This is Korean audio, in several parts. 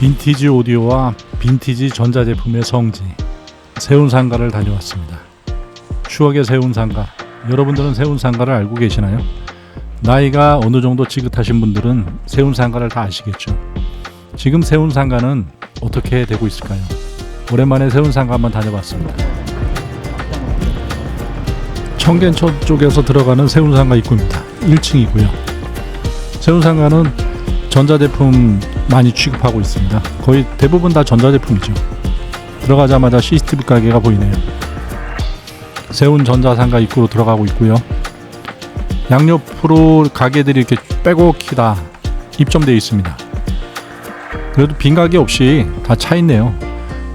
빈티지 오디오와 빈티지 전자제품의 성지 세운상가를 다녀왔습니다. 추억의 세운상가 여러분들은 세운상가를 알고 계시나요? 나이가 어느 정도 지긋하신 분들은 세운상가를 다 아시겠죠. 지금 세운상가는 어떻게 되고 있을까요? 오랜만에 세운상가 한번 다녀봤습니다. 청계천 쪽에서 들어가는 세운상가 입구입니다. 1층이고요. 세운상가는 전자제품 많이 취급하고 있습니다. 거의 대부분 다 전자제품이죠. 들어가자마자 CCTV 가게가 보이네요. 세운 전자상가 입구로 들어가고 있고요. 양옆으로 가게들이 이렇게 빼곡히 다 입점되어 있습니다. 그래도 빈 가게 없이 다 차 있네요.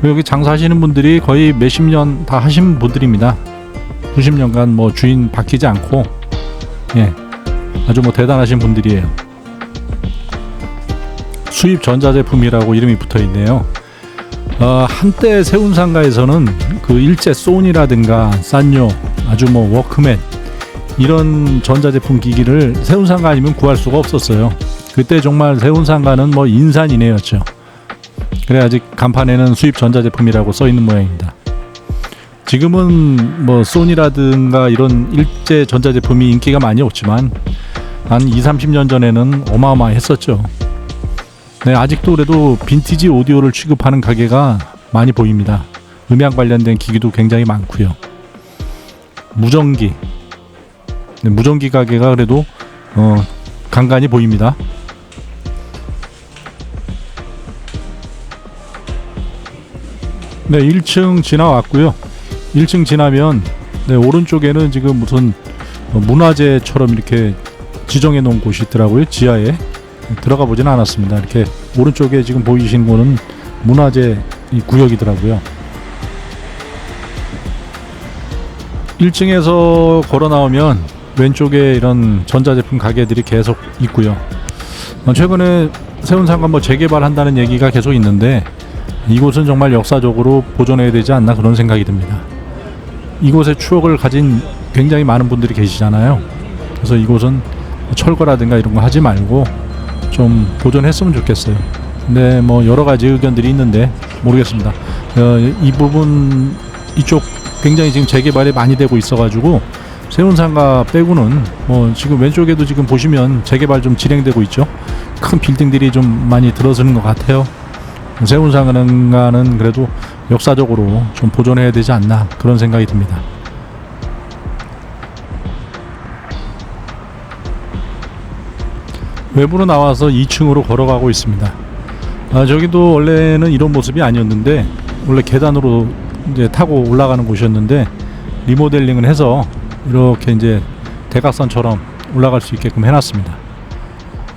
여기 장사하시는 분들이 거의 몇십 년 다 하신 분들입니다. 90년간 뭐 주인 바뀌지 않고 예 아주 뭐 대단하신 분들이에요. 수입 전자제품이라고 이름이 붙어 있네요. 어, 한때 세운 상가에서는 그 일제 소니라든가 산요 아주 뭐 워크맨 이런 전자제품 기기를 세운 상가 아니면 구할 수가 없었어요. 그때 정말 세운 상가는 뭐 인산이네였죠. 그래 아직 간판에는 수입 전자제품이라고 써 있는 모양입니다. 지금은 뭐 소니라든가 이런 일제 전자제품이 인기가 많이 없지만 한 2, 30년 전에는 어마어마했었죠. 네, 아직도 그래도 빈티지 오디오를 취급하는 가게가 많이 보입니다. 음향 관련된 기기도 굉장히 많고요. 무전기, 네, 무전기 가게가 그래도 어, 간간히 보입니다. 네, 1층 지나왔고요. 1층 지나면 네, 오른쪽에는 지금 무슨 어, 문화재처럼 이렇게 지정해 놓은 곳이 있더라고요. 지하에 들어가 보지는 않았습니다. 이렇게 오른쪽에 지금 보이시는 거는 문화재 이 구역이더라고요. 1층에서 걸어 나오면 왼쪽에 이런 전자제품 가게들이 계속 있고요. 어, 최근에 세운상가 뭐 재개발한다는 얘기가 계속 있는데 이곳은 정말 역사적으로 보존해야 되지 않나 그런 생각이 듭니다. 이곳의 추억을 가진 굉장히 많은 분들이 계시잖아요. 그래서 이곳은 철거라든가 이런 거 하지 말고 좀 보존했으면 좋겠어요. 근데 뭐 여러 가지 의견들이 있는데 모르겠습니다. 어, 이 부분 이쪽 굉장히 지금 재개발이 많이 되고 있어가지고 세운상가 빼고는 뭐 지금 왼쪽에도 지금 보시면 재개발 좀 진행되고 있죠. 큰 빌딩들이 좀 많이 들어서는 것 같아요. 세운상가는 그래도 역사적으로 좀 보존해야 되지 않나 그런 생각이 듭니다. 외부로 나와서 2층으로 걸어가고 있습니다. 아, 저기도 원래는 이런 모습이 아니었는데 원래 계단으로 이제 타고 올라가는 곳이었는데 리모델링을 해서 이렇게 이제 대각선처럼 올라갈 수 있게끔 해놨습니다.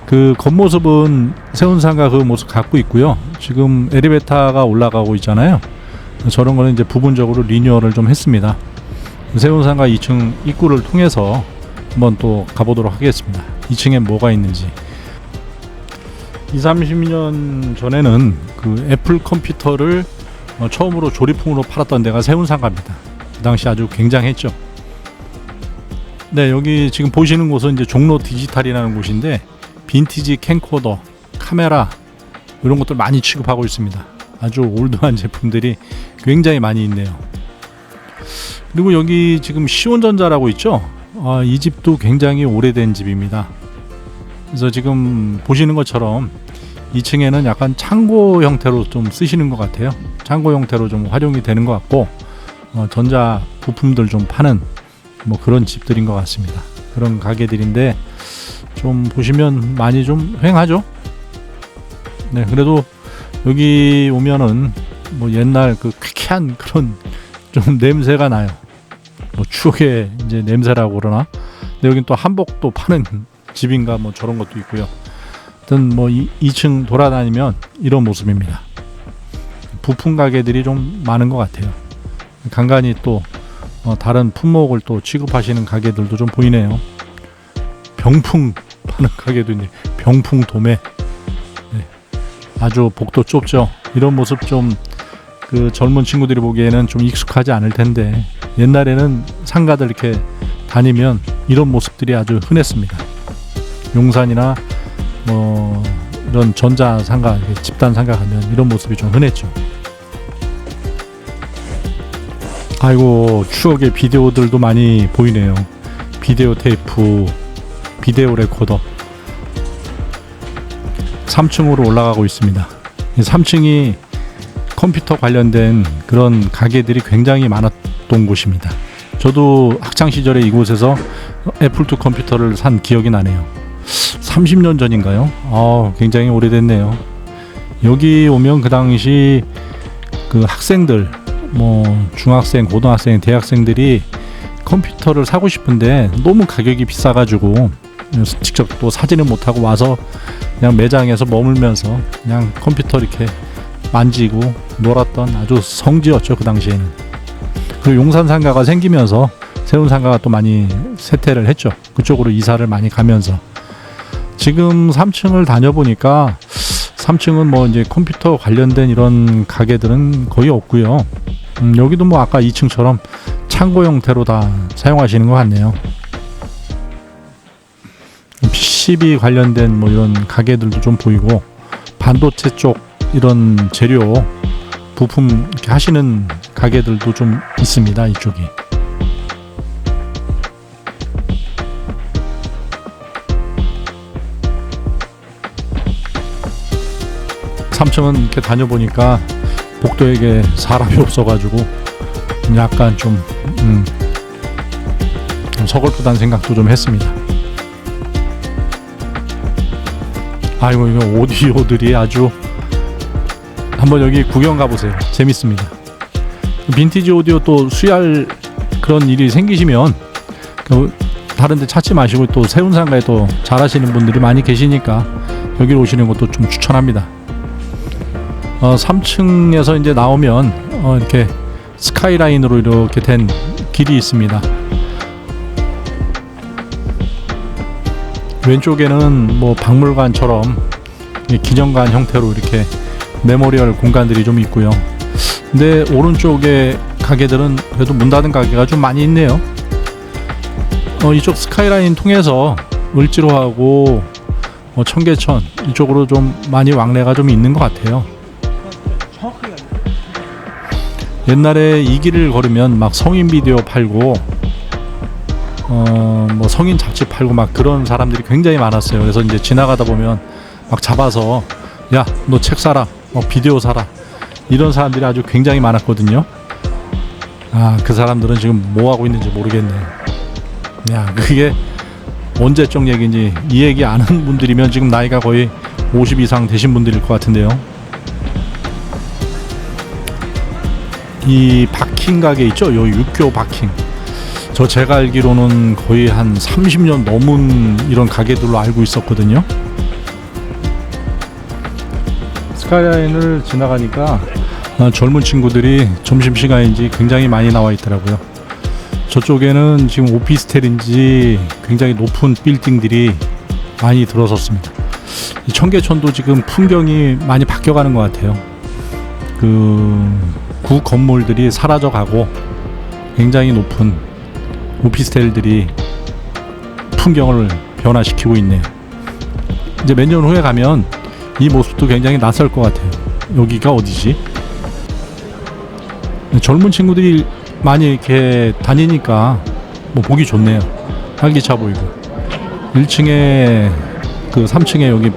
그 겉모습은 세운상가 그 모습 갖고 있고요. 지금 엘리베이터가 올라가고 있잖아요. 저런 거는 이제 부분적으로 리뉴얼을 좀 했습니다. 세운상가 2층 입구를 통해서 한번 또 가보도록 하겠습니다. 2층에 뭐가 있는지. 2, 30년 전에는 그 애플 컴퓨터를 어, 처음으로 조립품으로 팔았던 데가 세운상가입니다. 그 당시 아주 굉장했죠. 네, 여기 지금 보시는 곳은 이제 종로 디지털이라는 곳인데 빈티지 캠코더, 카메라 이런 것들 많이 취급하고 있습니다. 아주 올드한 제품들이 굉장히 많이 있네요. 그리고 여기 지금 시온전자라고 있죠. 아, 이 집도 굉장히 오래된 집입니다. 그래서 지금 보시는 것처럼 2층에는 약간 창고 형태로 좀 쓰시는 것 같아요. 창고 형태로 좀 활용이 되는 것 같고 어, 전자 부품들 좀 파는 뭐 그런 집들인 것 같습니다. 그런 가게들인데 좀 보시면 많이 좀 횡하죠. 네, 그래도 여기 오면은 뭐 옛날 그 쾌쾌한 그런 좀 냄새가 나요. 뭐 추억의 이제 냄새라고 그러나. 근데 여긴 또 한복도 파는 집인가 뭐 저런 것도 있고요. 하여튼 뭐 2, 2층 돌아다니면 이런 모습입니다. 부품 가게들이 좀 많은 것 같아요. 간간히 또 어, 다른 품목을 또 취급하시는 가게들도 좀 보이네요. 병풍 파는 가게도 있네. 병풍 도매. 네. 아주 복도 좁죠. 이런 모습 좀 그 젊은 친구들이 보기에는 좀 익숙하지 않을 텐데 옛날에는 상가들 이렇게 다니면 이런 모습들이 아주 흔했습니다. 용산이나 뭐 이런 전자 상가, 집단 상가 가면 이런 모습이 좀 흔했죠. 아이고 추억의 비디오들도 많이 보이네요. 비디오 테이프, 비디오 레코더. 3층으로 올라가고 있습니다. 3층이 컴퓨터 관련된 그런 가게들이 굉장히 많았던 곳입니다. 저도 학창 시절에 이곳에서 애플2 컴퓨터를 산 기억이 나네요. 30년 전인가요? 아, 굉장히 오래됐네요. 여기 오면 그 당시 그 학생들, 뭐 중학생, 고등학생, 대학생들이 컴퓨터를 사고 싶은데 너무 가격이 비싸가지고 직접 또 사지는 못하고 와서 그냥 매장에서 머물면서 그냥 컴퓨터 이렇게 만지고 놀았던 아주 성지였죠 그 당시에는. 그리고 용산 상가가 생기면서 세운 상가가 또 많이 세태를 했죠. 그쪽으로 이사를 많이 가면서 지금 3층을 다녀보니까 3층은 뭐 이제 컴퓨터 관련된 이런 가게들은 거의 없고요. 음, 여기도 뭐 아까 2층처럼 창고 형태로 다 사용하시는 것 같네요. PCB 관련된 뭐 이런 가게들도 좀 보이고 반도체 쪽 이런 재료 부품 하시는 가게들도 좀 있습니다. 이쪽이. 삼층은 이렇게 다녀보니까 복도에게 사람이 없어가지고 약간 좀, 음, 좀 서글프다는 생각도 좀 했습니다. 아이고 이거 오디오들이 아주 한번 여기 구경 가보세요. 재밌습니다. 빈티지 오디오 또 수리할 그런 일이 생기시면 그 다른 데 찾지 마시고 또 세운상가에 또 잘하시는 분들이 많이 계시니까 여기로 오시는 것도 좀 추천합니다. 어, 3층에서 이제 나오면 어, 이렇게 스카이라인으로 이렇게 된 길이 있습니다. 왼쪽에는 뭐 박물관처럼 이 기념관 형태로 이렇게 메모리얼 공간들이 좀 있고요. 근데 오른쪽에 가게들은 그래도 문 닫은 가게가 좀 많이 있네요. 어, 이쪽 스카이라인 통해서 을지로하고 어, 청계천 이쪽으로 좀 많이 왕래가 좀 있는 것 같아요. 옛날에 이 길을 걸으면 막 성인 비디오 팔고 어 뭐 성인 잡지 팔고 막 그런 사람들이 굉장히 많았어요. 그래서 이제 지나가다 보면 막 잡아서 야 너 책 사라, 어, 비디오 사라 이런 사람들이 아주 굉장히 많았거든요. 아 그 사람들은 지금 뭐 하고 있는지 모르겠네요. 야 그게 언제적 얘기인지 이 얘기 아는 분들이면 지금 나이가 거의 50 이상 되신 분들일 것 같은데요. 이 바킹 가게 있죠? 요 육교 바킹. 저 제가 알기로는 거의 한 30년 넘은 이런 가게들로 알고 있었거든요. 스카이라인을 지나가니까 아, 젊은 친구들이 점심시간인지 굉장히 많이 나와 있더라고요. 저쪽에는 지금 오피스텔인지 굉장히 높은 빌딩들이 많이 들어섰습니다. 이 청계천도 지금 풍경이 많이 바뀌어가는 것 같아요. 그 구 건물들이 사라져 가고 굉장히 높은 오피스텔들이 풍경을 변화시키고 있네요. 이제 몇 년 후에 가면 이 모습도 굉장히 낯설 것 같아요. 여기가 어디지? 젊은 친구들이 많이 이렇게 다니니까 뭐 보기 좋네요. 활기차 보이고. 1층에 그 3층에 여기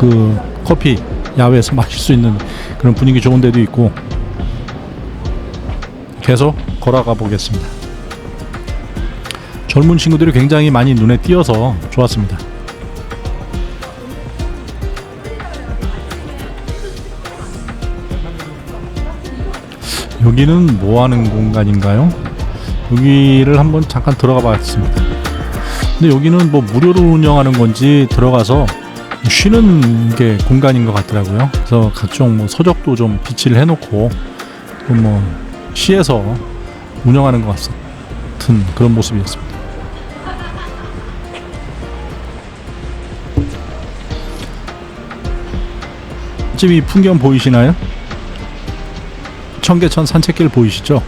그 커피 야외에서 마실 수 있는 그런 분위기 좋은 데도 있고 계속 걸어가 보겠습니다. 젊은 친구들이 굉장히 많이 눈에 띄어서 좋았습니다. 여기는 뭐 하는 공간인가요? 여기를 한번 잠깐 들어가 봤습니다. 근데 여기는 뭐 무료로 운영하는 건지 들어가서 쉬는 게 공간인 것 같더라고요. 그래서 각종 뭐 서적도 좀 비치를 해놓고 또뭐 시에서 운영하는 것 같은 그런 모습이었습니다. 지금 이 풍경 보이시나요? 청계천 산책길 보이시죠?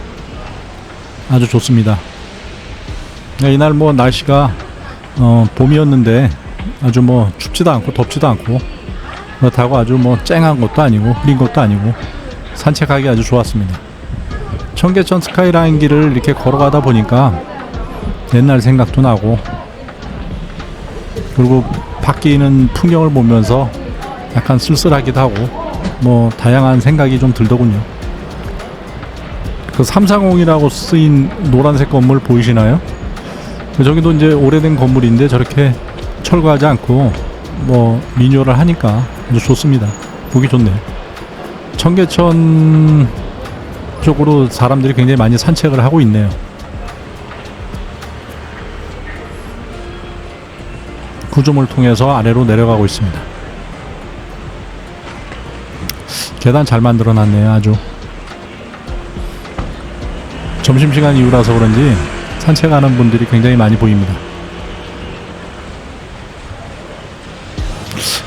아주 좋습니다. 네, 이날 뭐 날씨가 어, 봄이었는데 아주 뭐 춥지도 않고 덥지도 않고 그렇다고 아주 뭐 쨍한 것도 아니고 흐린 것도 아니고 산책하기 아주 좋았습니다. 청계천 스카이라인 길을 이렇게 걸어가다 보니까 옛날 생각도 나고 그리고 바뀌는 풍경을 보면서 약간 쓸쓸하기도 하고 뭐 다양한 생각이 좀 들더군요. 그 330이라고 쓰인 노란색 건물 보이시나요? 그 저기도 이제 오래된 건물인데 저렇게 철거하지 않고 뭐 미뉴얼을 하니까 아주 좋습니다. 보기 좋네요. 청계천 쪽으로 사람들이 굉장히 많이 산책을 하고 있네요. 구조물 통해서 아래로 내려가고 있습니다. 계단 잘 만들어 놨네요, 아주. 점심시간 이후라서 그런지 산책하는 분들이 굉장히 많이 보입니다.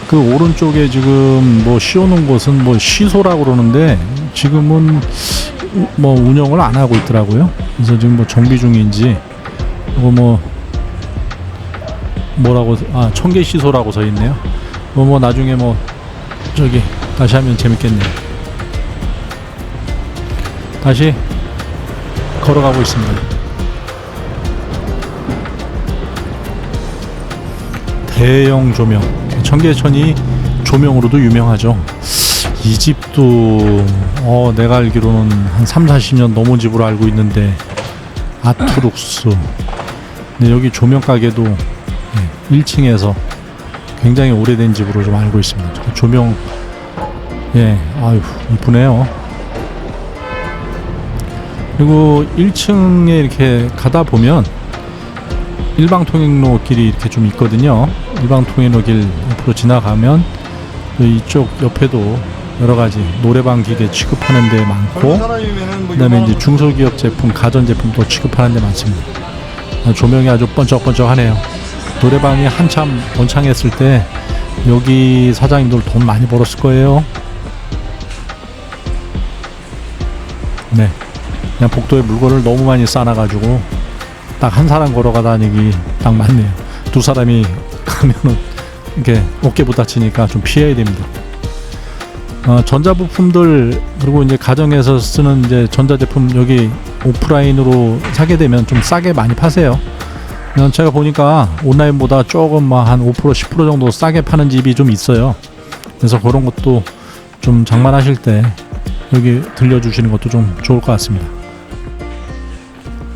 그 오른쪽에 지금 뭐 씌워놓은 곳은 뭐 시소라고 그러는데 지금은 우- 뭐 운영을 안 하고 있더라고요. 그래서 지금 뭐 정비 중인지 그거 뭐 뭐라고 아 청계 시소라고 써 있네요. 뭐, 뭐 나중에 뭐 저기 다시 하면 재밌겠네요. 다시 걸어가고 있습니다. 대형 조명. 청계천이 조명으로도 유명하죠. 이 집도 어 내가 알기로는 한 3, 40년 넘은 집으로 알고 있는데 아트룩스. 네, 여기 조명 가게도 네, 1층에서 굉장히 오래된 집으로 좀 알고 있습니다. 저 조명 예, 아유 이쁘네요. 그리고 1층에 이렇게 가다 보면 일방 통행로 길이 이렇게 좀 있거든요. 일방 통행로 길 옆으로 지나가면 또 이쪽 옆에도 여러 가지 노래방 기계 취급하는 데 많고 그다음에 이제 중소기업 제품, 가전 제품도 취급하는 데 많습니다. 아, 조명이 아주 번쩍번쩍하네요. 노래방이 한참 번창했을 때 여기 사장님들 돈 많이 벌었을 거예요. 네. 그냥 복도에 물건을 너무 많이 쌓아가지고 딱 한 사람 걸어가 다니기 딱 맞네요. 두 사람이 가면은 이렇게 어깨 부딪히니까 좀 피해야 됩니다. 어, 전자부품들 그리고 이제 가정에서 쓰는 이제 전자제품 여기 오프라인으로 사게 되면 좀 싸게 많이 파세요. 어, 제가 보니까 온라인보다 조금 뭐 한5% 10% 정도 싸게 파는 집이 좀 있어요. 그래서 그런 것도 좀 장만하실 때 여기 들려주시는 것도 좀 좋을 것 같습니다.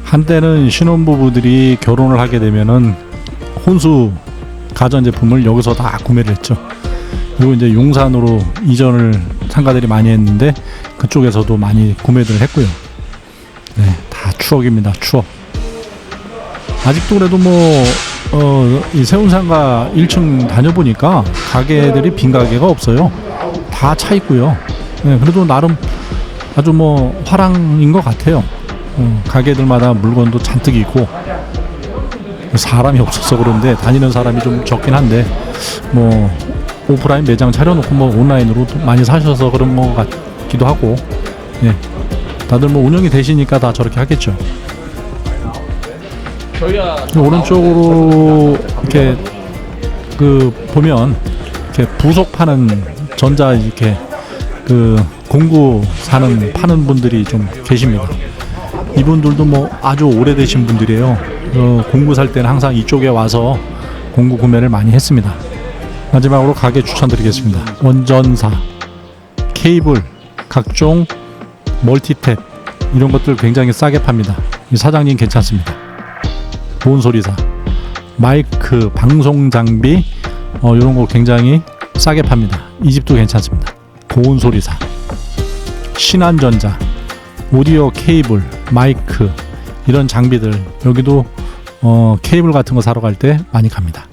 한때는 신혼부부들이 결혼을 하게 되면은 혼수 가전제품을 여기서 다 구매를 했죠. 그리고 이제 용산으로 이전을 상가들이 많이 했는데 그쪽에서도 많이 구매를 했고요. 네, 다 추억입니다. 추억. 아직도 그래도 뭐, 어, 이 세운상가 1층 다녀보니까 가게들이 빈 가게가 없어요. 다 차 있고요. 네, 그래도 나름 아주 뭐 화랑인 것 같아요. 어, 가게들마다 물건도 잔뜩 있고 사람이 없어서 그런데 다니는 사람이 좀 적긴 한데 뭐 오프라인 매장 차려놓고 뭐 온라인으로 또 많이 사셔서 그런 것 같기도 하고 예 다들 뭐 운영이 되시니까 다 저렇게 하겠죠 오른쪽으로 이렇게 그 보면 이렇게 부속 파는 전자 이렇게 그 공구 사는 파는 분들이 좀 계십니다. 이분들도 뭐 아주 오래되신 분들이에요. 어, 공구 살 때는 항상 이쪽에 와서 공구 구매를 많이 했습니다. 마지막으로 가게 추천드리겠습니다. 원전사, 케이블, 각종 멀티탭 이런 것들 굉장히 싸게 팝니다. 이 사장님 괜찮습니다. 보온 소리사, 마이크, 방송 장비 어, 이런 거 굉장히 싸게 팝니다. 이 집도 괜찮습니다. 고온 소리사, 신한전자, 오디오 케이블, 마이크 이런 장비들 여기도 어, 케이블 같은 거 사러 갈 때 많이 갑니다.